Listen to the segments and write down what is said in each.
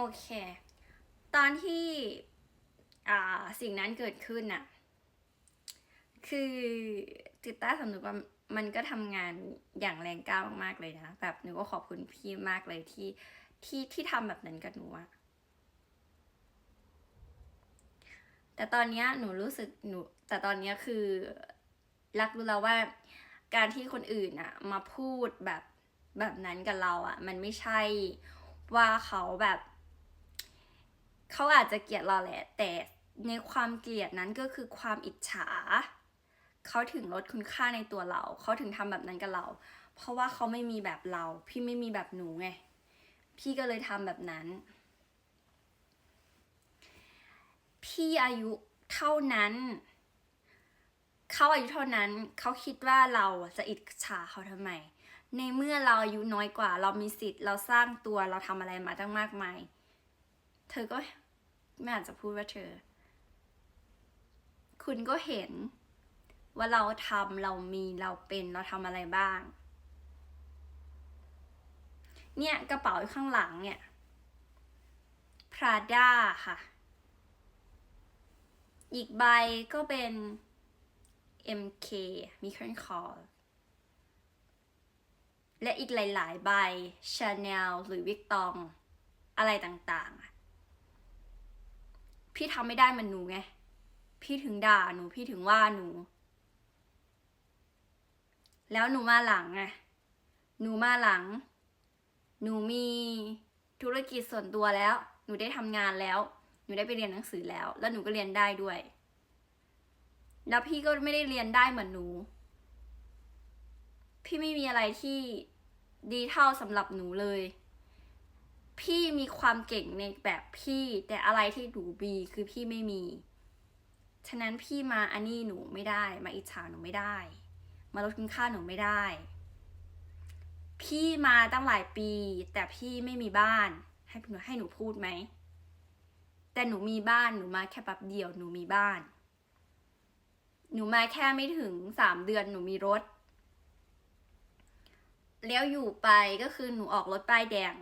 โอเค ตอนที่อ่าสิ่งนั้นเกิดขึ้นน่ะ คือจิตใต้สำนึกว่ามันก็ทำงานอย่างแรงกล้ามากๆเลยนะ แบบหนูก็ขอบคุณพี่มากเลยที่ที่ที่ทำแบบนั้นกับหนูอะแต่ตอนเนี้ยหนูรู้สึกหนู แต่ตอนเนี้ยคือรักรู้แล้วว่า การที่คนอื่นอะมาพูดแบบแบบนั้นกับเราอะมันไม่ใช่ว่าเขาแบบ เขาอาจจะเกลียดเราแหละ แต่ในความเกลียดนั้นก็คือความอิจฉา เขาถึงลดคุณค่าในตัวเรา เขาถึงทำแบบนั้นกับเรา เพราะว่าเขาไม่มีแบบเรา พี่ไม่มีแบบหนูไง พี่ก็เลยทำแบบนั้น พี่อายุเท่านั้น เขาอายุเท่านั้น เขาคิดว่าเราจะอิจฉาเขาทำไม ในเมื่อเราอายุน้อยกว่า เรามีสิทธิ์ เราสร้างตัว เราทำอะไรมาตั้งมากมาย เธอก็ ไม่อาจจะพูดว่าเธอ คุณก็เห็นว่าเราทำเรามีเราเป็นเราทำอะไรบ้าง เนี่ยกระเป๋าข้างหลังเนี่ย Prada ค่ะ อีกใบก็เป็น MK มีเครื่องคอและอีกหลาย ๆ ใบ Chanel หรือวิกตอง อะไรต่าง ๆ พี่ทำไม่ได้มันหนูไง พี่ถึงด่าหนู พี่ถึงว่าหนู แล้วหนูมาหลังไงหนูมาหลัง หนูมีธุรกิจส่วนตัวแล้ว หนูได้ทำงานแล้ว หนูได้ไปเรียนหนังสือแล้ว แล้วหนูก็เรียนได้ด้วย แล้วพี่ก็ไม่ได้เรียนได้เหมือนหนู พี่ไม่มีอะไรที่ดีเท่าสำหรับหนูเลย พี่มีความเก่งในแบบพี่ แต่อะไรที่หนูบีคือพี่ไม่มี ฉะนั้นพี่มาอันนี้หนูไม่ได้ มาอิจฉาหนูไม่ได้ มาลดคุณค่าหนูไม่ได้ พี่มาตั้งหลายปี แต่พี่ไม่มีบ้าน ให้หนูให้หนูพูดไหม แต่หนูมีบ้านหนูมาแค่แป๊บเดียวหนูมีบ้าน หนูมาแค่ไม่ถึงสามเดือนหนูมีรถแล้วอยู่ไปก็คือหนูออกรถป้ายแดง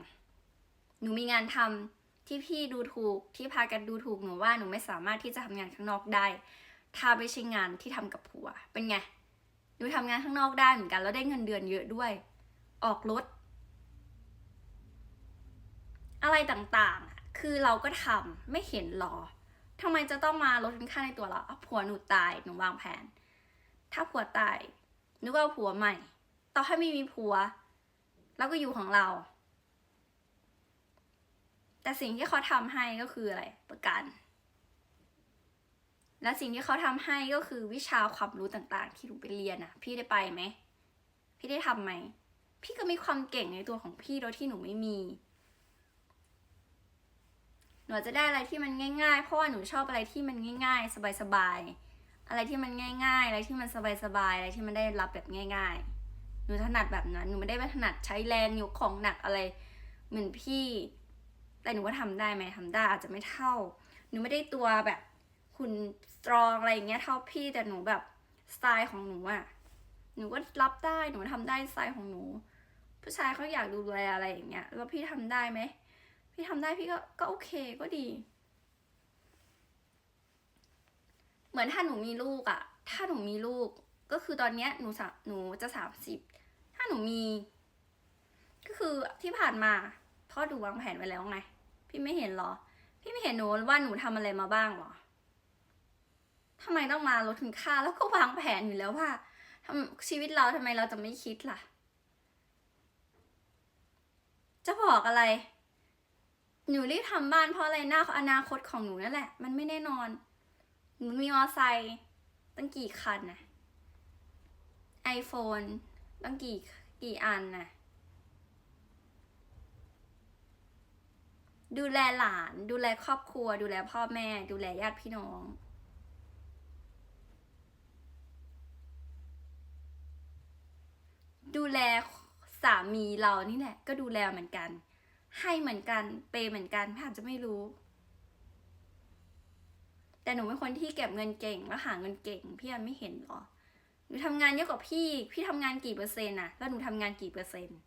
หนูมีงานทำที่พี่ดูถูกที่พากันดูถูกหนูว่าหนูไม่สามารถที่จะทำงานข้างนอกได้ ถ้าไม่ใช่งานที่ทำกับผัว เป็นไงหนูทำงานข้างนอกได้เหมือนกันแล้วได้เงินเดือนเยอะด้วย ออกรถ อะไรต่างๆ คือเราก็ทำไม่เห็นหรอทำไมจะต้องมาลดคุณค่าในตัวเราอะผัวหนูตายหนูวางแผน ถ้าผัวตายหนูก็เอาผัวใหม่ ต่อให้ไม่มีผัว แล้วก็อยู่ของเรา แต่สิ่งที่เขาทำให้ก็คืออะไรประกัน และสิ่งที่เขาทำให้ก็คือวิชาความรู้ต่างๆ ที่หนูไปเรียนอะพี่ได้ไปไหม พี่ได้ทำไหม พี่ก็มีความเก่งในตัวของพี่โดยที่หนูไม่มี หนูจะได้อะไรที่มันง่าย ๆ เพราะว่าหนูชอบอะไรที่มันง่าย ๆ สบายๆ อะไรที่มันง่าย ๆ อะไรที่มันสบายๆ อะไรที่มันได้รับแบบง่าย ๆ หนูถนัดแบบนั้น หนูไม่ได้ไปถนัดใช้แรงยกของหนักอะไร เหมือนพี่ แต่หนูว่าทำได้ไหมทำได้อาจจะไม่เท่า หนูไม่ได้ตัวแบบหุ่นสตรองอะไรอย่างเงี้ยเท่าพี่แต่หนูแบบสไตล์ของหนูอะหนูก็รับได้หนูทำได้สไตล์ของหนู ผู้ชายเขาอยากดูแลอะไรอย่างเงี้ยแล้วพี่ทำได้ไหมพี่ทำได้พี่ก็ก็โอเคก็ดี เหมือนถ้าหนูมีลูกอะถ้าหนูมีลูก ก็คือตอนเนี้ยหนูสาหนูจะสามสิบถ้าหนูมี ก็คือที่ผ่านมาพ่อดูวางแผนไว้แล้วไง พี่ไม่เห็นหรอ พี่ไม่เห็นหนูว่าหนูทำอะไรมาบ้างหรอทำไมต้องมาลดคุณค่าแล้วก็วางแผนอยู่แล้วว่าทำชีวิตเราทำไมเราจะไม่คิดล่ะ จะบอกอะไร หนูรีบทำบ้านเพราะอะไรหน้าอนาคตของหนูนั่นแหละ มันไม่แน่นอน หนูมีมอไซค์ตั้งกี่คันนะไอโฟนตั้งกี่กี่อันนะ ดูแลหลาน ดูแลครอบครัว ดูแลพ่อแม่ ดูแลญาติพี่น้อง ดูแลสามีเรานี่แหละ ก็ดูแลเหมือนกัน ให้เหมือนกัน เปย์เหมือนกันพี่อาจจะไม่รู้ แต่หนูเป็นคนที่เก็บเงินเก่งแล้วหาเงินเก่ง พี่อันไม่เห็นหรอหนูทำงานเยอะกว่าพี่ พี่ทำงานกี่เปอร์เซ็นต์อะแล้วหนูทำงานกี่เปอร์เซ็นต์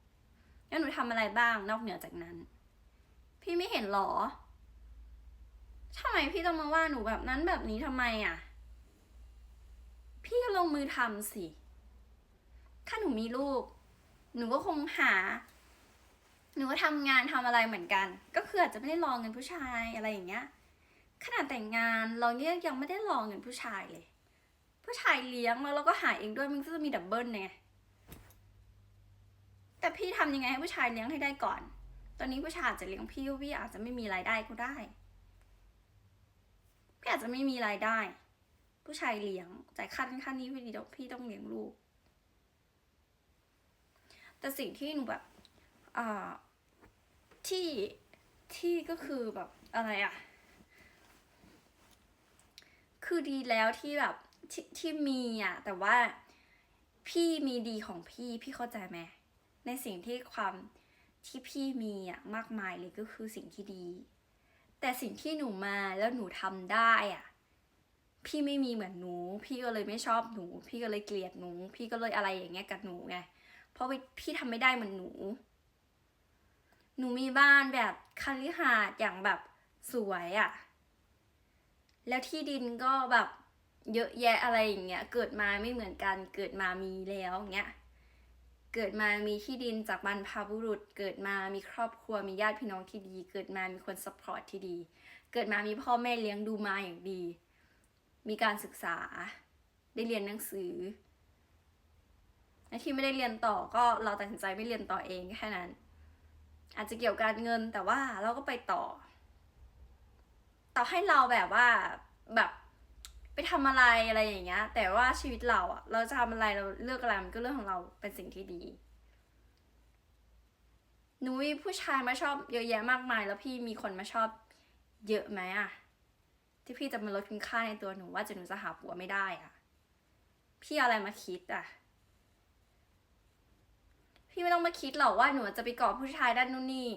แล้วหนูทำอะไรบ้างนอกเหนือจากนั้น พี่ไม่เห็นหรอทำไมพี่ต้องมาว่าหนูแบบนั้นแบบนี้ทำไมอะ พี่ก็ลงมือทำสิ ถ้าหนูมีลูก หนูก็คงหา หนูก็ทำงานทำอะไรเหมือนกัน ก็คืออาจจะไม่ได้รองเงินผู้ชายอะไรอย่างเงี้ย ขนาดแต่งงานเราเนี่ยยังไม่ได้รองเงินผู้ชายเลย ผู้ชายเลี้ยงแล้วเราก็หาเองด้วยมันก็จะมีดับเบิลไง แต่พี่ทำยังไงให้ผู้ชายเลี้ยงให้ได้ก่อน ตอนนี้ผู้ชายอาจจะเลี้ยงพี่พี่อาจจะไม่มีรายได้ก็ได้พี่อาจจะไม่มีรายได้ ผู้ชายเลี้ยงจ่ายค่านั้นค่านี้พี่ดีพี่ต้องเลี้ยงลูก แต่สิ่งที่หนูแบบอ่าที่ที่ก็คือแบบอะไรอะคือดีแล้วที่แบบที่ที่มีอะแต่ว่าพี่มีดีของพี่พี่เข้าใจไหมในสิ่งที่ความ ที่พี่มีอะมากมายเลยก็คือสิ่งที่ดี แต่สิ่งที่หนูมาแล้วหนูทำได้อะพี่ไม่มีเหมือนหนู พี่ก็เลยไม่ชอบหนู พี่ก็เลยเกลียดหนู พี่ก็เลยอะไรอย่างเงี้ยกับหนูไงเพราะพี่ทำไม่ได้เหมือนหนู หนูมีบ้านแบบคาลิหาดอย่างแบบสวยอะ่ะ แล้วที่ดินก็แบบเยอะแยะอะไรอย่างเงี้ย เกิดมาไม่เหมือนกัน เกิดมามีแล้วอย่างเงี้ย เกิดมามีที่ดินจากบรรพบุรุษ เกิดมามีครอบครัวมีญาติพี่น้องที่ดี เกิดมามีคนซัพพอร์ตที่ดี เกิดมามีพ่อแม่เลี้ยงดูมาอย่างดี มีการศึกษา ได้เรียนหนังสือและที่ไม่ได้เรียนต่อก็เราตัดสินใจไม่เรียนต่อเองแค่นั้น อาจจะเกี่ยวกับการเงินแต่ว่าเราก็ไปต่อ ต่อให้เราแบบว่าแบบ ไปทำอะไรอะไรอย่างเงี้ย แต่ว่าชีวิตเราอะเราจะทำอะไรเราเลือกอะไรมันก็เรื่องของเราเป็นสิ่งที่ดีหนูมีผู้ชายมาชอบเยอะแยะมากมาย แล้วพี่มีคนมาชอบเยอะไหมอะที่พี่จะมาลดคุณค่าในตัวหนูว่าจะหนูจะหาผัวไม่ได้อะพี่อะไรมาคิดอะพี่ไม่ต้องมาคิดหรอกว่าหนูจะไปเกาะผู้ชายด้านนู้นนี่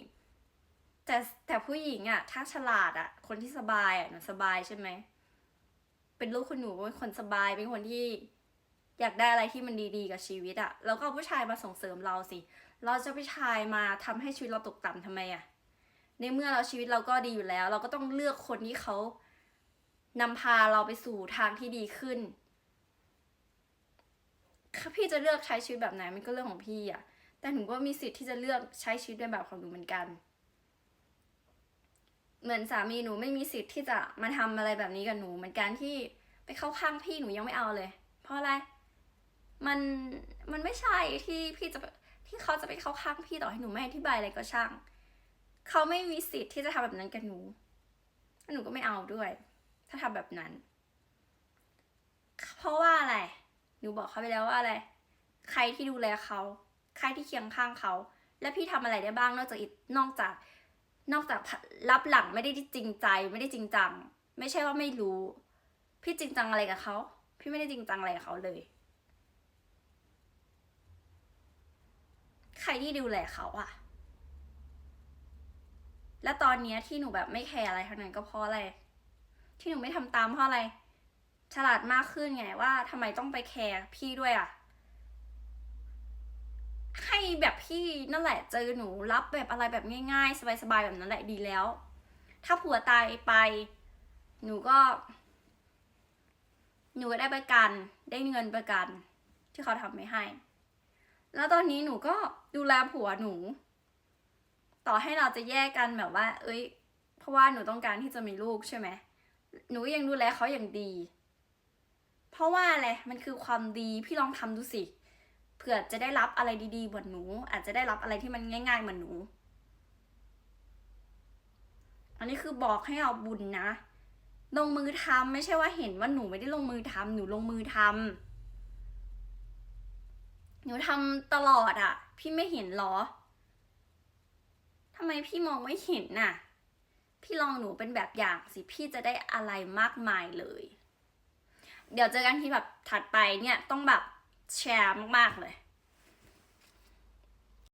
แต่แต่ผู้หญิงอะถ้าฉลาดอะคนที่สบายอะหนูสบายใช่ไหม เป็นลูกคุณหนูเป็นคนสบายเป็นคนที่อยากได้อะไรที่มันดีๆกับชีวิตอะแล้วก็ผู้ชายมาส่งเสริมเราสิ เราจะผู้ชายมาทำให้ชีวิตเราตกต่ำทำไมอะในเมื่อเราชีวิตเราก็ดีอยู่แล้ว เราก็ต้องเลือกคนที่เขานำพาเราไปสู่ทางที่ดีขึ้นถ้าพี่จะเลือกใช้ชีวิตแบบไหนมันก็เรื่องของพี่อะแต่หนูก็มีสิทธิ์ที่จะเลือกใช้ชีวิตในแบบของหนูเหมือนกัน เหมือนสามีหนูไม่มีสิทธิ์ที่จะมาทำอะไรแบบนี้กับหนู เหมือนกันที่ไปเข้าข้างพี่หนูยังไม่เอาเลย เพราะอะไร มันมันไม่ใช่ที่พี่จะที่เขาจะไปเข้าข้างพี่ต่อให้หนูไม่อธิบายอะไรก็ช่าง เขาไม่มีสิทธิ์ที่จะทำแบบนั้นกับหนูแล้วหนูก็ไม่เอาด้วย ถ้าทำแบบนั้น เพราะว่าอะไร หนูบอกเขาไปแล้วว่าอะไร ใครที่ดูแลเขา ใครที่เคียงข้างเขา และพี่ทำอะไรได้บ้างนอกจากอินอกจาก นอกจากรับหลังไม่ได้จริงใจไม่ได้จริงจัง ไม่ใช่ว่าไม่รู้ พี่จริงจังอะไรกับเขาพี่ไม่ได้จริงจังอะไรกับเขาเลย ใครที่ดูแลเขาอะและตอนนี้ที่หนูแบบไม่แคร์อะไรทั้งนั้นก็เพราะอะไร ที่หนูไม่ทำตามเพราะอะไร ฉลาดมากขึ้นไงว่าทำไมต้องไปแคร์พี่ด้วยอะ ให้แบบพี่นั่นแหละเจอหนูรับแบบอะไรแบบง่าย ๆ สบายๆแบบนั้นแหละดีแล้ว ถ้าผัวตายไป หนูก็ หนูก็ได้ประกัน ได้เงินประกัน ที่เขาทำไม่ให้ แล้วตอนนี้หนูก็ดูแลผัวหนู ต่อให้เราจะแยกกันแบบว่า เอ้ย เพราะว่าหนูต้องการที่จะมีลูกใช่ไหมหนูก็ยังดูแลเขาอย่างดี เพราะว่าอะไรมันคือความดีพี่ลองทำดูสิ เผื่อจะได้รับอะไรดีๆเหมือนหนู อาจจะได้รับอะไรที่มันง่าย ๆ เหมือนหนู อันนี้คือบอกให้เอาบุญนะ ลงมือทำไม่ใช่ว่าเห็นว่าหนูไม่ได้ลงมือทำหนูลงมือทำหนูทำตลอดอะ่ะ พี่ไม่เห็นหรอทำไมพี่มองไม่เห็นน่ะ พี่ลองหนูเป็นแบบอย่างสิพี่จะได้อะไรมากมายเลย เดี๋ยวเจอกันที่แบบถัดไปเนี่ยต้องแบบ แชร์มากๆเลย